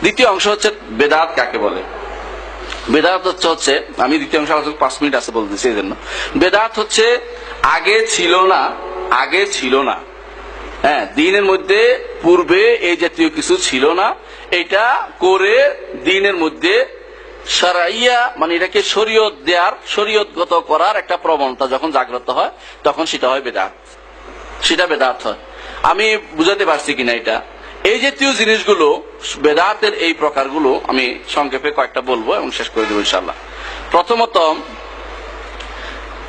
দ্বিতীয় অংশ হচ্ছে বেদাত কাকে বলে? বেদাত হচ্ছে হচ্ছে, আমি দ্বিতীয় অংশ আলোচনা পাঁচ মিনিট আছে বলতেছি এই জন্য বেদাত হচ্ছে আগে ছিল না, আগে ছিল না। হ্যাঁ দিনের মধ্যে, পূর্বে এই জাতীয় কিছু ছিল না। এটা করে দিনের মধ্যে সারাইয়া মানে এটাকে শরীয়ত দেওয়ার শরীয়তগত করার একটা প্রবণতা যখন জাগ্রত হয়, তখন সেটা হয় বেদাত। সেটা বেদাত হয়। আমি বুঝাতে পারছি কিনা এটা? এই জাতীয় জিনিসগুলো, বেদাতের এই প্রকারগুলো আমি সংক্ষেপে কয়েকটা বলব এবং শেষ করে দেবো ইনশাল্লাহ প্রথমত,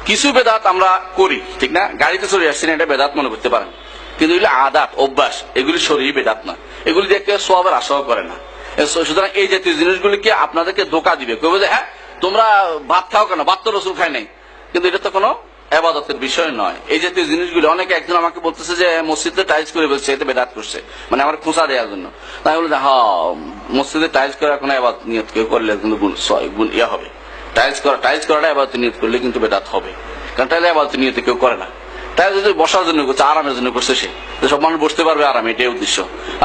কিছু বেদাত আমরা করি, ঠিক না? গাড়িতে চলে আসছি না, এটা বেদাত মনে করতে পারেন। কিন্তু এগুলো আদাত, অভ্যাস, এগুলি শরীর বেদাত না। এগুলি দিয়ে সবের আশাও করে না। সুতরাং এই জাতীয় জিনিসগুলিকে আপনাদেরকে ধোকা দিবে। কেউ হ্যাঁ তোমরা ভাত খাও কেন? ভাত তো রসুন খাই নাই। কিন্তু এটা তো কোনো এবাদতের বিষয় নয়। এই জাতীয় জিনিসগুলো অনেকে একজন আমাকে বলতেছে যে, মসজিদে টাইলস করে বলছে এতে বেদাত করছে। মানে আমার খোঁচা দেওয়ার জন্য। তাই বলে হ্যাঁ মসজিদে টাইলস করা কোনো এবার নিয়ত কেউ করলে কিন্তু গুণ গুণ ইয়ে হবে। টাইলস করা, টাইলস করাটা এবার নিয়ত করলে কিন্তু বেদাত হবে। কারণ টাইলে এবার নিয়ত কেউ করে না। তাই যদি বসার জন্য করছে, আরামের জন্য করছে সে। সব মানুষ বসতে পারবে আরামে, এটাই উদ্দেশ্য।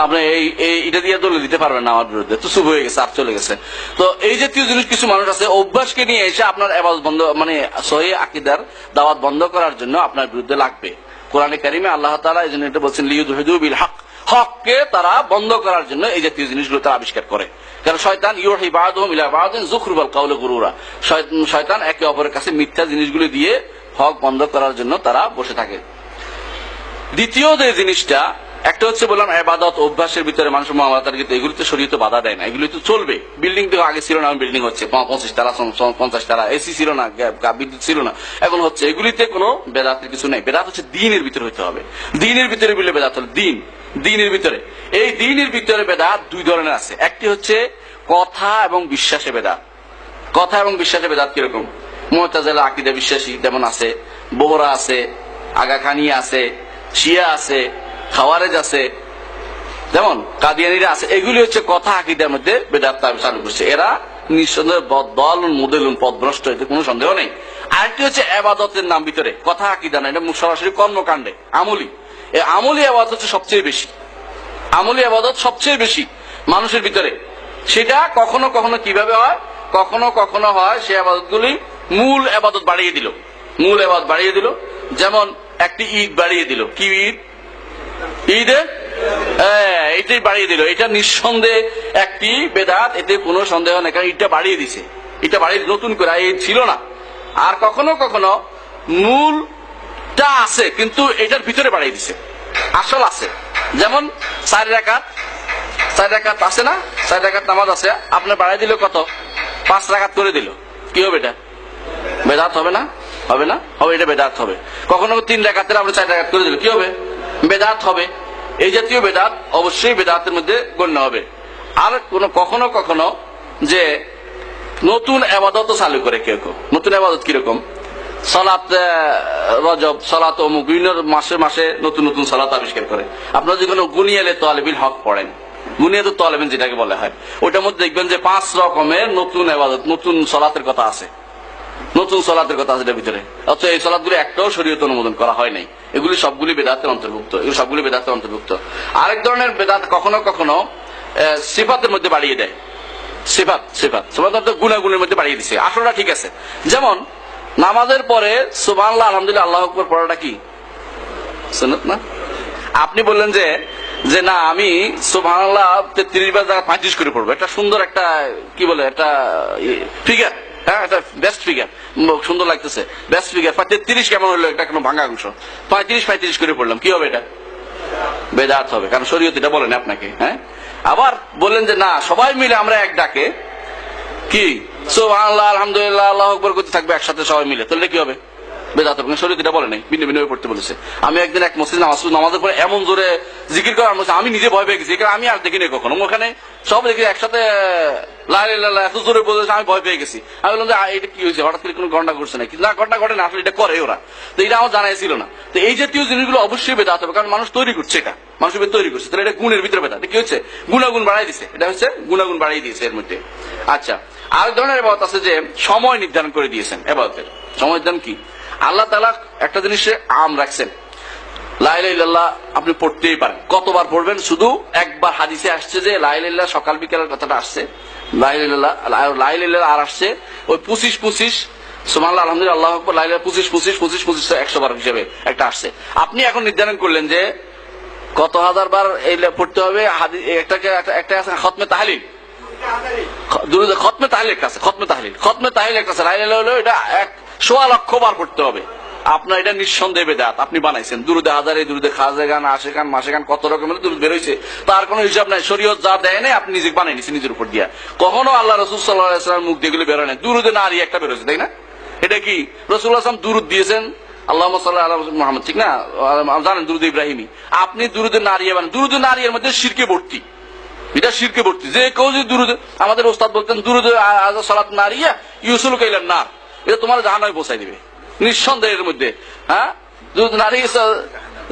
আপনি এই এটা দিয়ে দলে দিতে পারবেন না আমার বিরুদ্ধে। তো শুভ হয়ে গেছে, আর চলে গেছে। তো এই জাতীয় জিনিস কিছু মানুষ আছে, অভ্যাসকে নিয়ে এসে আপনার এবার বন্ধ মানে সহি আকিদার দাওয়াত বন্ধ করার জন্য আপনার বিরুদ্ধে লাগবে। কোরআনে কারিমে আল্লাহ তালা এই জন্য এটা বলছেন লিউদু বিল হক হককে তারা বন্ধ করার জন্য এই জাতীয় জিনিসগুলো তারা আবিষ্কার করে। কারণ শয়তান, ইউহি বাদুম ইলা বাদিন জুখরুবাল কাউলে গুরুরা। শয়তান একে অপরের কাছে মিথ্যা জিনিসগুলো দিয়ে হক বন্ধ করার জন্য তারা বসে থাকে। দ্বিতীয় যে জিনিসটা, একটা হচ্ছে বললাম এবাদত অভ্যাসের ভিতরে মানুষ মহামাতার কিন্তু এগুলিতে শরীয়তে বাধা দেয় না, এগুলি তো চলবে। বিল্ডিং তো আগে ছিল না বিল্ডিং হচ্ছে। পঁচিশ তারা পঞ্চাশ তারা এসি ছিল না বিদ্যুৎ ছিল না। এখন হচ্ছে এগুলিতে কোনো বেদাতের কিছু নেই। বেদাত হচ্ছে দিনের ভিতরে হতে হবে। দিনের ভিতরে বললে বেদাত হল দিন। দিনের ভিতরে। এই দিনের ভিতরে বেদাত দুই ধরনের আছে। একটি হচ্ছে কথা এবং বিশ্বাসে বেদাত। কথা এবং বিশ্বাসে বেদাত কীরকম? মোহতাজেলা আকিদা বিশ্বাসী যেমন আছে, বোহরা আছে, আগাখানি আছে, শিয়া আছে, খাওয়ারেজ আছে, যেমন কাদিয়ানিরা আছে, এগুলি হচ্ছে কথা আকিদার মধ্যে বেদাত চালু করছে। এরা নিঃসন্দেহে বদ- দল মুদেল পদভ্রষ্ট, এতে কোনো সন্দেহ নেই। আরেকটি হচ্ছে আবাদতের নাম ভিতরে, কথা আকিদা না, এটা সরাসরি কর্মকাণ্ডে, আমলি। এই আমলি আবাদত হচ্ছে সবচেয়ে বেশি। আমলি আবাদত সবচেয়ে বেশি মানুষের ভিতরে। সেটা কখনো কখনো কীভাবে হয়? কখনো কখনো হয় সে আবাদতগুলি মূল আবাদত বাড়িয়ে দিল। মূল আবাদত বাড়িয়ে দিল। যেমন একটি ঈদ বাড়িয়ে দিল। কি ঈদ? ঈদে? হ্যাঁ, এটাই বাড়িয়ে দিল। এটা নিঃসন্দেহে একটি বেদাত এতে কোনো সন্দেহ নেই কারণ এটা বাড়িয়ে দিছে। এটা বাড়িয়ে নতুন করে এই ছিল না। আর কখনো কখনো মূলটা আছে কিন্তু এটার ভিতরে বাড়িয়ে দিছে। আসল আছে। যেমন চার রাকাত চার রাকাত আছে না? চার রাকাত নামাজ আছে। আপনার বাড়াই দিল কত? পাঁচ রাকাত করে দিল। কি হবে এটা? বেদাত হবে না? হবে না? হবে, এটা বেদাত হবে। কখনো তিন রাকাতের আমরা চার রাকাত করে দিল কি হবে? বেদাত হবে। এই জাতীয় বেদাত অবশ্যই বেদাতের মধ্যে গণ্য হবে। আর কোন কখনো কখনো যে নতুন আবাদত চালু করে কেউ কেউ। নতুন আবাদত কীরকম? সলাত রজব, সলাত অমুক, বিভিন্ন মাসে মাসে নতুন নতুন সলাত আবিষ্কার করে। আপনারা যে কোনো গুনিয়ালে তোয়ালেবিল হক পড়েন। গুনিয়াত তোয়ালেবিন যেটাকে বলা হয়। ওইটার মধ্যে দেখবেন যে পাঁচ রকমের নতুন আবাদত, নতুন সলাতের কথা আছে। নতুন সলাতের কথা আছে ভিতরে। অথচ এই সলাদগুলো একটাও শরীয়ত অনুমোদন করা হয় নাই। এগুলি সবগুলি বেদাতের অন্তর্ভুক্ত। এগুলো সবগুলি বেদাতের অন্তর্ভুক্ত। আরেক ধরনের বেদাত কখনো কখনো সিফাতের মধ্যে বাড়িয়ে দেয়। সিফাত সিফাত। সিফাত অর্থ গুণাগুণের মধ্যে বাড়িয়ে দিছে। আসলটা ঠিক আছে। যেমন, নামাজের পরে, সুবহানাল্লাহ, আলহামদুলিল্লাহ, আল্লাহ আকবর পড়াটা কি? সুন্নত না? আপনি বললেন যে যে না, আমি সুবহানাল্লাহ তেত্রিশ বার পঁয়ত্রিশ করে পড়ব। একটা সুন্দর একটা, কি বলে, একটা ফিগার হ্যাঁ এটা বেস্ট ফিগার সুন্দর লাগতেছে। বেস্ট ফিগার তেত্রিশ কেমন হলো? একটা কোনো ভাঙা অংশ। পঁয়ত্রিশ পঁয়ত্রিশ করে পড়লাম। কি হবে এটা? বেদাত হবে। কারণ শরীয়ত এটা বলেন আপনাকে হ্যাঁ? আবার বললেন যে, না, সবাই মিলে আমরা এক ডাকে। কি? সুবহানাল্লাহ, আলহামদুলিল্লাহ, আল্লাহ আকবর করতে থাকবে একসাথে সবাই মিলে। তাহলে কি হবে? বেদাত হবে শরীর এটা বলে নাই, ভিন্ন ভিন্ন পড়তে বলেছে। আমি একদিন এক মসজিদ নামাজ নামাজের পরে এমন জোরে জিকির করার মধ্যে আমি নিজে ভয় পেয়ে গেছি। কারণ আমি আর দেখিনি কখনো। ওখানে সব দেখি একসাথে এত জোরে বলেছে আমি ভয় পেয়ে গেছি। আমি বললাম যে এটা কি হয়েছে? হঠাৎ করে কোনো ঘণ্টা করছে না কিন্তু না ঘণ্টা ঘটে না, আসলে এটা করে ওরা। তো এটা আমার জানাই ছিল না। তো এই জাতীয় জিনিসগুলো অবশ্যই বেদাত হবে, কারণ মানুষ তৈরি করছে এটা। মানুষ এবার তৈরি করছে। তাহলে এটা গুণের ভিতরে বেদা কি হচ্ছে? গুণাগুণ বাড়াই দিছে। এটা হচ্ছে গুণাগুণ বাড়াই দিয়েছে এর মধ্যে। আচ্ছা আর ধরনের এবাদত আছে যে, সময় নির্ধারণ করে দিয়েছেন এবাদতের। সময় নির্ধারণ কি? আল্লাহ তালা একটা জিনিসে আম রাখছেন। লাইলাইল্লাহ আপনি পড়তেই পারেন। কতবার পড়বেন? শুধু একবার হাদিসে আসছে যে লাইলাইল্লাহ সকাল বিকালের কথাটা আসছে। লাইলাইল্লাহ লাইলাইল্লাহ আর আসছে। ওই পঁচিশ পঁচিশ সুমান আলহামদুলিল্লাহ আল্লাহ আকবর লাইলা পঁচিশ পঁচিশ পঁচিশ পঁচিশ একশো বার হিসেবে একটা আসছে। আপনি এখন নির্ধারণ করলেন যে কত হাজার বার এই পড়তে হবে একটাকে একটা- একটা আছে খতমে তাহলিল? খতমে তাহলিল। একটা আছে খতমে তাহলিল খতমে তাহলিল একটা আছে। লাইলা হলো এটা এক সোয়া লক্ষ বার পড়তে হবে। আপনার এটা নিঃসন্দেহে বেদাত। আপনি বানাইছেন। দুরুদে হাজারে দুরুদে খাজে গান, আশে গান, মাসে গান, কত রকমের দুরুদ বেরোইছে তার কোনো হিসাব নাই। শরীয়ত যা দেয় নাই, আপনি নিজে বানাই নিছেন নিজের উপর দিয়া। কখনো আল্লাহ রসুল সাল্লাহ মুখ দিয়ে বেরোয় নাই। দুরুদে নারী একটা বেরোছে তাই না? এটা কি? রসুল আসলাম দুরুদ দিয়েছেন। আল্লাহ সাল্লাহ আল্লাহ মোহাম্মদ ঠিক না? জানেন দুরুদ ইব্রাহিমী। আপনি দুরুদে নারী বানান। মধ্যে শিরকে ভর্তি। এটা শিরকে ভর্তি। যে কেউ যদি দুরুদ আমাদের ওস্তাদ বলতেন, দুরুদ সালাত নারিয়া ইউসুল কাইলাম না এটা তোমার জাহানামে পৌঁছাই দিবে। নিঃসন্দেহ এর মধ্যে হ্যাঁ? নারী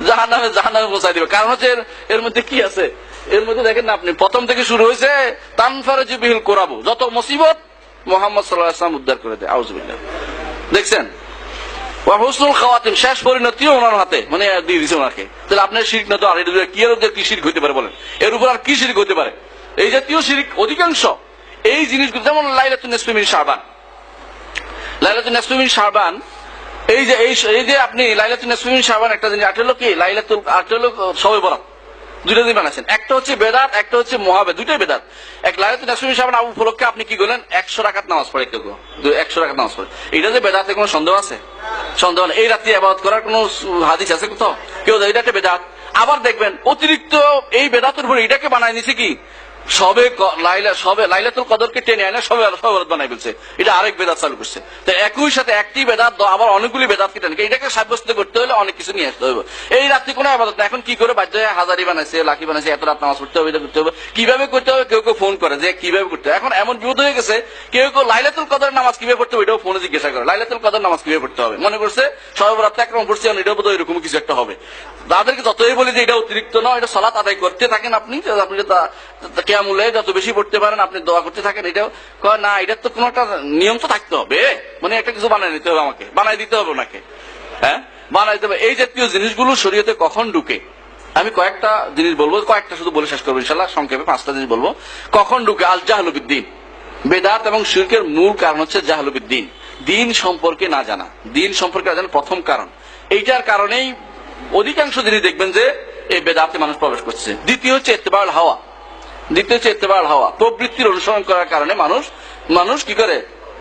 জাহান নামে জাহান নামে পৌঁছাই দিবে। কারণ হচ্ছে এর- মধ্যে কি আছে? এর মধ্যে দেখেন না আপনি, প্রথম থেকে শুরু হয়েছে তানফারে বিহিল করাবো। যত মুসিবত মোহাম্মদ সাল্লাহ ইসলাম উদ্ধার করে দেয় আউজবিল্লাহ দেখছেন? হুসনুল খাওয়াতিম, শেষ পরিণতিও ওনার হাতে। মানে দিয়ে দিছে ওনাকে। তাহলে আপনার শিরিক না তো আর, এটা কি আর কি শিরিক হইতে পারে বলেন? এর উপর আর কি শিরিক হতে পারে? এই জাতীয় শিরিক অধিকাংশ, এই জিনিসগুলো, যেমন লাইলাতুন ইসলামিন শাহবান লাইলাতুন ইসলামিন শাহবান এই যে এই যে আপনি লাইলাতুন ইসলামিন শাহবান একটা কি? লাইলাতুল বরাত দুইটা দিন বানাচ্ছেন। একটা হচ্ছে বেদাত, একটা হচ্ছে দুইটাই বেদাত। এক লাইলাতুল ইসলামিন শাহবান আবু আপনি কি করলেন? একশো রাকাত নামাজ পড়ে কেউ কেউ। একশো রাকাত নামাজ পড়ে। এটা যে বেদাতে কোনো সন্দেহ আছে? সন্দেহ এই রাত্রি আবাদ করার কোন হাদিস আছে কোথাও? কেউ এটা একটা বেদাত। আবার দেখবেন, অতিরিক্ত এই বেদাতের উপরে এটাকে বানায় নিছে কি? সবে লাইলা সবে লাইলাতুল কদরকে টেনে আনে, সবে সবে বানাই ফেলছে। এটা আরেক বেদাত চালু করছে। তো একই সাথে একটি বেদাত আবার অনেকগুলি বেদাত টেনে। এটাকে সাব্যস্ত করতে হলে অনেক কিছু নিয়ে আসতে হবে। এই রাত্রি কোনো আবাদত না এখন কি করে বাধ্য হয়ে হাজারি বানাইছে লাখি বানাইছে, এত রাত নামাজ পড়তে হবে, এটা করতে হবে। কীভাবে করতে হবে? কেউ কেউ ফোন করে যে কীভাবে করতে হবে। এখন এমন বিপদ হয়ে গেছে, কেউ কেউ লাইলাতুল কদর নামাজ কীভাবে পড়তে হবে, এটাও ফোনে জিজ্ঞাসা করে। লাইলাতুল কদর নামাজ কীভাবে পড়তে হবে? মনে করছে সর্বরাত একরকম পড়ছে এটাও বোধহয় এরকম কিছু একটা হবে। তাদেরকে যতই বলি যে এটা অতিরিক্ত নয়, এটা সলাত আদায় করতে থাকেন আপনি। আপনি কেয়ামুলে যত বেশি পড়তে পারেন, আপনি দোয়া করতে থাকেন, এটাও কয়, না এটার তো কোনো একটা নিয়ম তো থাকতে হবে মানে একটা কিছু বানাই নিতে হবে আমাকে, বানাই দিতে হবে ওনাকে হ্যাঁ বানাই দিতে হবে। এই জাতীয় জিনিসগুলো শরীয়তে কখন ঢুকে? আমি কয়েকটা জিনিস বলব, কয়েকটা শুধু বলে শেষ করব ইনশাল্লাহ সংক্ষেপে পাঁচটা জিনিস বলব। কখন ঢুকে? আল জাহলুবিদ্দিন। বেদাত এবং শিরকের মূল কারণ হচ্ছে জাহলুবিদ্দিন। দিন সম্পর্কে না জানা, দিন সম্পর্কে না জানা প্রথম কারণ। এইটার কারণেই অধিকাংশ জিনিস দেখবেন যে, এই বেদাতে মানুষ প্রবেশ করছে। দ্বিতীয় হচ্ছে এত্তেবাল হাওয়া। দ্বিতীয় হচ্ছে এত্তেবাল হাওয়া। প্রবৃত্তির অনুসরণ করার কারণে মানুষ মানুষ কি করে?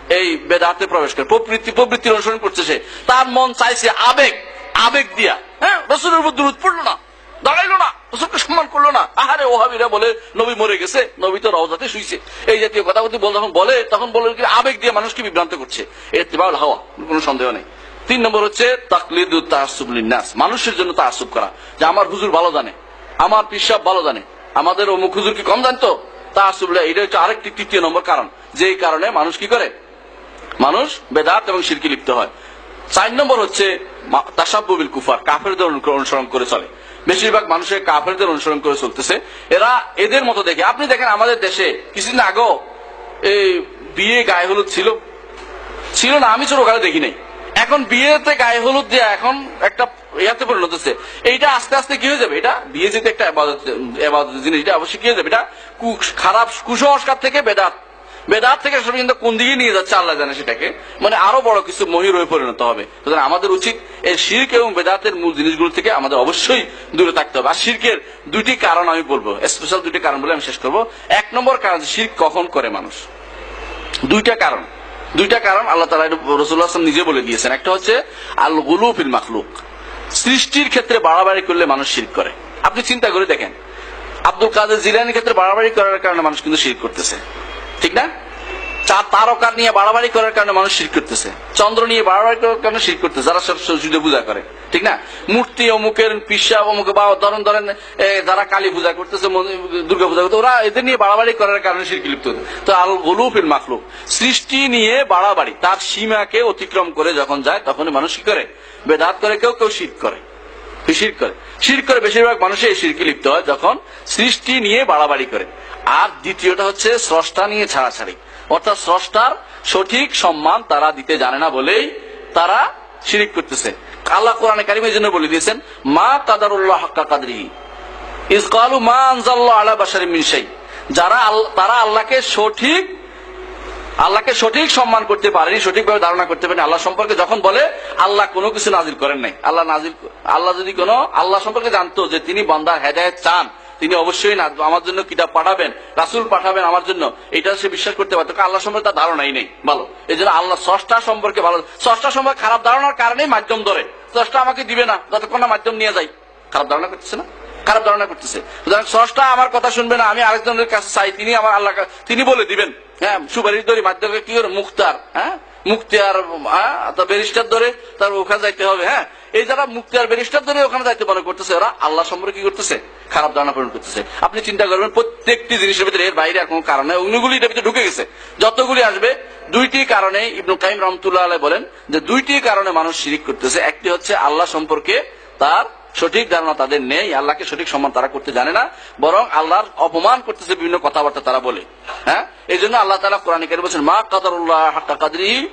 এই বেদাতে প্রবেশ করে। প্রবৃত্তি, প্রবৃত্তির অনুসরণ করছে সে। তার মন চাইছে আবেগ আবেগ দিয়া। হ্যাঁ? রসুলের উপর দূরত পড়ল না, দাঁড়াইলো না, রসুলকে সম্মান করল না। আহারে ওহাবিরা বলে, নবী মরে গেছে, নবী তো রওজাতে শুইছে। এই জাতীয় কথা বলতে বল যখন বলে, তখন বলে কি, আবেগ দিয়ে মানুষকে বিভ্রান্ত করছে। এত্তেবাল হাওয়া, কোনো সন্দেহ নেই। তিন নম্বর হচ্ছে, তাকলিদ নাস মানুষের জন্য তাসুব করা। যে আমার হুজুর ভালো জানে, আমার পিসাব ভালো জানে। আমাদের অমুক হুজুর কি কম জানতো? তাসুব এটা হচ্ছে আরেকটি তৃতীয় নম্বর কারণ। যেই কারণে মানুষ কি করে? মানুষ বেদাত এবং শিরকি লিপ্ত হয়। চার নম্বর হচ্ছে তাসাব্বিল কুফার, কাফেরদের অনু- অনুসরণ করে চলে। বেশিরভাগ মানুষের কাফেরদের অনুসরণ করে চলতেছে। এরা এদের মতো দেখে। আপনি দেখেন আমাদের দেশে কিছুদিন আগেও এই বিয়ে গায়ে হলুদ ছিল। ছিল না, আমি ছোটকালে দেখি নাই। এখন বিয়েতে গায়ে হলুদ দিয়ে এখন একটা ইয়াতে পরিণত হচ্ছে এইটা আস্তে আস্তে কি হয়ে যাবে? এটা বিয়ে যেতে একটা জিনিস, এটা অবশ্যই কি হয়ে যাবে? এটা খারাপ কুসংস্কার থেকে বেদাত। বেদাত থেকে কিন্তু কোন দিকে নিয়ে যাচ্ছে আল্লাহ জানে সেটাকে? মানে আরও বড় কিছু মহির হয়ে পরিণত হবে। সুতরাং আমাদের উচিত এই শির্ক এবং বেদাতের মূল জিনিসগুলো থেকে আমাদের অবশ্যই দূরে থাকতে হবে। আর শির্কের দুটি কারণ আমি বলব স্পেশাল দুটি কারণ বলে আমি শেষ করব। এক নম্বর কারণ শির্ক কখন করে মানুষ? দুইটা কারণ। দুইটা কারণ আল্লাহ তালা রসুল্লাহ আসলাম নিজে বলে দিয়েছেন। একটা হচ্ছে আল গুলু ফিল মাখলুক। সৃষ্টির ক্ষেত্রে বাড়াবাড়ি করলে মানুষ শির করে। আপনি চিন্তা করে দেখেন, আব্দুল কাদের জিলানির ক্ষেত্রে বাড়াবাড়ি করার কারণে মানুষ কিন্তু শির করতেছে। ঠিক না? চার তারকা নিয়ে বাড়াবাড়ি করার কারণে মানুষ শির করতেছে। চন্দ্র নিয়ে বাড়াবাড়ি করার কারণে শির করতেছে, যারা সরস্বতী পূজা করে, ঠিক না? মূর্তি অমুকের, পিসা অমুকে, বা ধরেন ধরেন যারা কালী পূজা করতেছে দুর্গা পূজা করতে ওরা এদের নিয়ে বাড়াবাড়ি করার কারণে শিরকি লিপ্ত। তো আল গলুফিল মাখলুক, সৃষ্টি নিয়ে বাড়াবাড়ি, তার সীমাকে অতিক্রম করে যখন যায় তখন মানুষ কি করে। বেদাত করে, কেউ কেউ শীত করে। শির করে। শির করে বেশিরভাগ মানুষ এই শিরকে লিপ্ত হয় যখন সৃষ্টি নিয়ে বাড়াবাড়ি করে। আর দ্বিতীয়টা হচ্ছে স্রষ্টা নিয়ে ছাড়াছাড়ি। অর্থাৎ স্রষ্টার সঠিক সম্মান তারা দিতে জানে না বলেই তারা শিরিক করতেছে। আল্লাহ কোরআনে কারিমের জন্য বলে দিয়েছেন, মা কাদারুল্লাহ হাক্কা কাদরিহি ইজ কালু মা আনজাল্লাহ আলা যারা তারা আল্লাহকে সঠিক আল্লাহকে সঠিক সম্মান করতে পারেনি, সঠিকভাবে ধারণা করতে পারেনি। আল্লাহ সম্পর্কে যখন বলে, আল্লাহ কোনো কিছু নাজিল করেন নাই। আল্লাহ নাজিল, আল্লাহ যদি কোনো, আল্লাহ সম্পর্কে জানতো যে তিনি বান্দার হেদায়ত চান তিনি অবশ্যই না, আমার জন্য কিতাব পাঠাবেন, রাসুল পাঠাবেন আমার জন্য, এটা সে বিশ্বাস করতে পারতো আল্লাহ সম্পর্কে তার ধারণাই নেই, ভালো। এই জন্য আল্লাহ ষষ্ঠা সম্পর্কে ভালো। ষষ্ঠা সম্পর্কে খারাপ ধারণার কারণেই মাধ্যম ধরে। ষষ্ঠা আমাকে দিবে না, যতক্ষণ না মাধ্যম নিয়ে যাই খারাপ ধারণা করতেছে না? খারাপ ধারণা করতেছে। সুতরাং স্রষ্টা আমার কথা শুনবে না, আমি আরেকজনের কাছে চাই, তিনি আমার আল্লাহ তিনি বলে দিবেন হ্যাঁ সুপারিশ ধরি মাধ্যমে কি করে? মুক্তার হ্যাঁ? মুক্তিয়ার হ্যাঁ ব্যারিস্টার ধরে তার ওখানে যাইতে হবে হ্যাঁ? এই যারা মুক্তিয়ার, ব্যারিস্টার ধরে ওখানে যাইতে মনে করতেছে, ওরা আল্লাহ সম্পর্কে কি করতেছে? খারাপ ধারণা পূরণ করতেছে। আপনি চিন্তা করবেন, প্রত্যেকটি জিনিসের ভিতরে এর বাইরে কোনো কারণে অন্যগুলি এটার ভিতরে ঢুকে গেছে। যতগুলি আসবে, দুইটি কারণে ইবনু কাইম রহমতুল্লাহ বলেন যে দুইটি কারণে মানুষ শিরিক করতেছে। একটি হচ্ছে আল্লাহ সম্পর্কে তার সঠিক ধারণা তাদের নেই, আল্লাহকে সঠিক সম্মান তারা করতে জানে না, বরং আল্লাহর অপমান করতেছে বিভিন্ন কথাবার্তা তারা বলে। হ্যাঁ? এই জন্য আল্লাহ তালা কোরআন কেন বলছেন, মা কাদারুল্লাহ হাক্কা কাদরি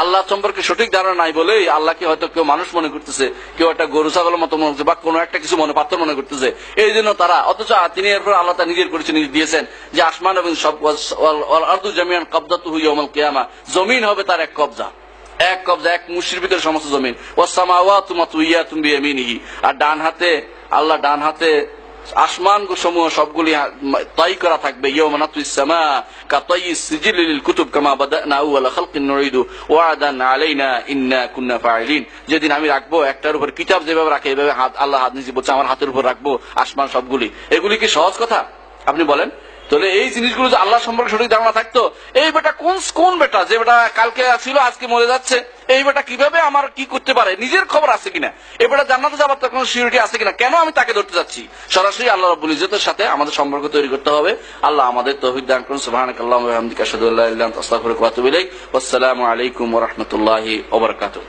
আল্লাহ সম্পর্কে সঠিক ধারণা নাই বলেই আল্লাহকে হয়তো কেউ মানুষ মনে করতেছে, কেউ একটা গরু, ছাগলের মতো মনে করছে বা কোনো একটা কিছু মনে পাত্র মনে করতেছে। এই জন্য তারা, অথচ তিনি এরপর আল্লাহ তা নিজের করেছে, নিজে দিয়েছেন যে আসমান এবং সব ওয়াল আরদু জামিয়ান কাবদাতুহু ইয়াউমাল কিয়ামা, জমিন হবে তার এক কবজা। এক কবজা, এক মুশরির ভিতরে সমস্ত জমিন। ও সামাওয়াতু মাতউইয়াতুম বিয়ামিনিহি। আর ডান হাতে, আল্লাহ ডান হাতে আসমান সমূহ সবগুলি তাই করা থাকবে যেদিন আমি রাখব, একটার উপর কিতাব যেভাবে রাখে, এভাবে আল্লাহ হাত বলছে, আমার হাতের উপর রাখব আসমান সবগুলি। এগুলি কি সহজ কথা? আপনি বলেন। তাহলে এই জিনিসগুলো যে আল্লাহ সম্পর্কে সঠিক ধারণা থাকতো, এই বেটা কোন কোন বেটা যে বেটা কালকে ছিল, আজকে মরে যাচ্ছে, এই বেটা কীভাবে আমার কি করতে পারে, নিজের খবর আছে কিনা, এই বেটা জান্নাতে যাবার তো কোনো সিউরিটি আছে কিনা, কেন আমি তাকে ধরতে যাচ্ছি? সরাসরি আল্লাহ রাব্বুল ইজ্জতের সাথে আমাদের সম্পর্ক তৈরি করতে হবে। আল্লাহ আমাদের তৌহিদ দান করুন। সুবহানাকাল্লাহু ওয়া বিহামদিকা আশহাদু ইলাহা ইল্লা আনতা আস্তাগফিরুকা ওয়া আতুবু ইলাইক। আলাইকুম ওয়া রাহমাতুল্লাহি ওয়া বারাকাতুহু।